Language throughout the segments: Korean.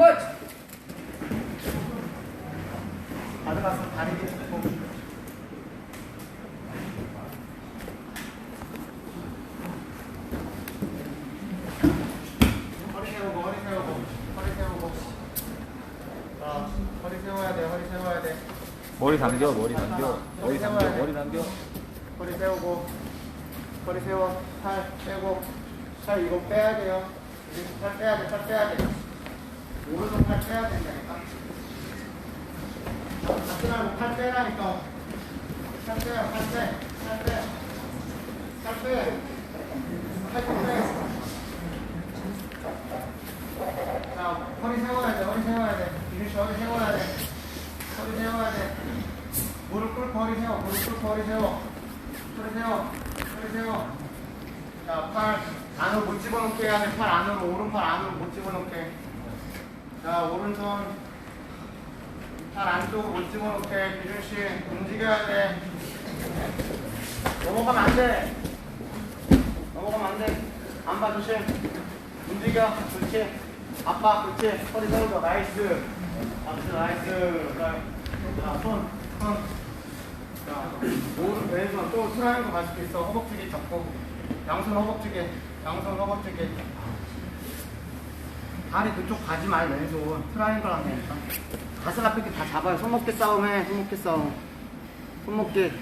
마치. 가져가서 다리 뒤에 고돼돼 머리 당겨, 머리 당겨. 머리 당겨, 머리 당겨. 허리 세우고 허리 세워 팔 빼고 팔 이거 빼야 돼요 팔 빼야 돼 팔 빼야 돼 오른손 팔 빼야 된다니까 잡지 말고 팔 빼라니까 팔 빼요 팔빼 팔 빼 팔 빼팔좀 빼. 자 허리 세워야 돼 허리 세워야 돼 이리 허리 세워야 돼 허리 세워야 돼 무릎 꿇고 허리 세워 무릎 꿇고 허리 세워 허리 세워 허리 세워 자 팔 안으로 못 집어넣게 해야 돼팔 안으로 오른팔 안으로 못 집어넣게 자 오른손 팔 안쪽으로 못 집어넣게 기준 씨 움직여야 돼. 넘어가면 안 돼. 넘어가면 안 돼 안 봐 조심. 움직여 그렇지. 아빠 그렇지. 허리 세우고 나이스. 나이스 나이스. 자 손 손. 자, 오른 왼손. 또 트라이앵글 갈 수도 있어. 허벅지기 잡고. 양손 허벅지기. 양손 허벅지기. 다리 그쪽 가지 말 왼손. 트라이앵글 하니까. 가슴 앞에 다 잡아요. 손목기 싸움해. 손목기 싸움. 손목기.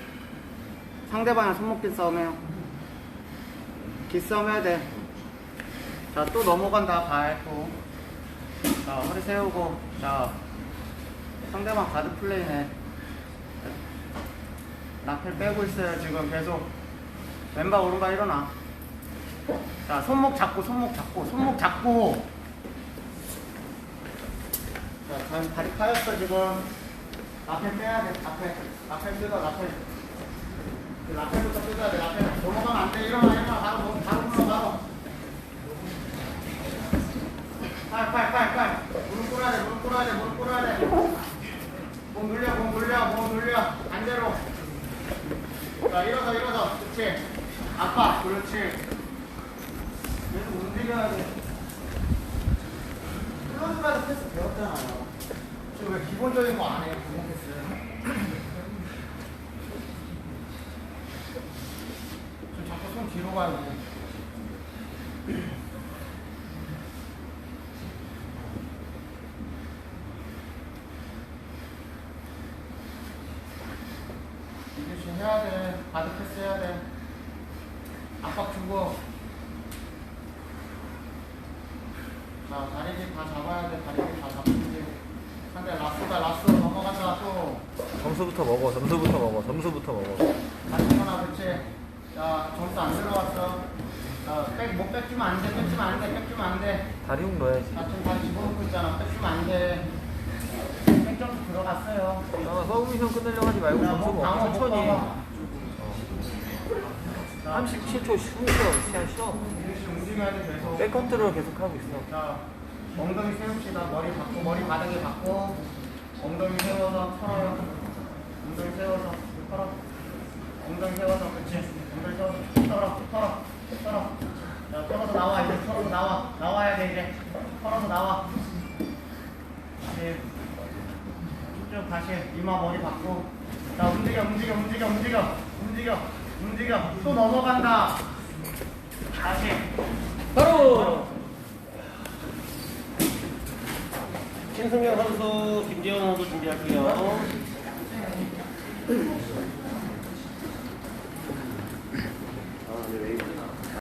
상대방이랑 손목기 싸움해요. 기싸움 해야 돼. 자, 또 넘어간다. 발 또. 자, 허리 세우고. 자, 상대방 가드 플레이네. 라펠 빼고 있어요 지금 계속 왼발 오른발 일어나 자 손목 잡고 손목 잡고 손목 잡고 자 다- 다리 파였어 지금. 라펠 빼야 돼 라펠 라펠 뜯어 라펠 그 라펠부터 뜯어야 돼 라펠 넘어가면 안 돼. 일어나 일어나. 바로 뭐- 바로 불러 바로. 팔팔 팔 팔. 무릎 꿇어야 돼 무릎 꿇어야 돼 무릎 꿇어야 돼 몸 눌려 몸 눌려 몸 눌려. 반대로. 자, 일어서, 일어서. 그렇지. 아빠, 그렇지. 계속 움직여야 돼. 클로즈가드 패스 배웠잖아요. 기본적인 거 안 해요? 지금 자꾸 손 뒤로 해야 돼. 압박 주고. 자, 다리기 다 잡아야 돼. 다리기 다 잡든지. 상대 라스다, 라스 넘어간다, 또. 점수부터 먹어, 점수부터 먹어, 점수부터 먹어. 다시 하나, 그렇지. 자, 점수 안 들어갔어. 자, 백, 못 뺏기면 안 돼, 뺏기면 안 돼, 뺏기면 안 돼. 다리 훅 넣어야지. 자, 지금 다시 집어넣고 있잖아. 뺏기면 안 돼. 백점수 들어갔어요. 아, 서브미션 끝내려고 하지 말고 야, 점수 목 먹어. 방어 못 천천히. 자, 37초 쉬어, 시간 쉬어. 이렇게 움직여야 돼, 계속. 백 컨트롤 계속 하고 있어. 자, 엉덩이 세웁시다. 머리 받고, 머리 바닥에 받고, 엉덩이 세워서 털어요. 엉덩이 세워서 털어. 엉덩이 세워서, 그렇지. 엉덩이 세워서 털어, 털어, 털어. 자, 털어서 나와, 이제 털어서 나와. 나와야 돼, 이제. 털어서 나와. 다시, 쭉 다시, 이마 머리 받고. 자, 움직여, 움직여, 움직여, 움직여, 움직여, 움직여. 또 넘어간다. 다시. 바로. 신승경 선수, 김재현 선수 준비할게요. 嗯。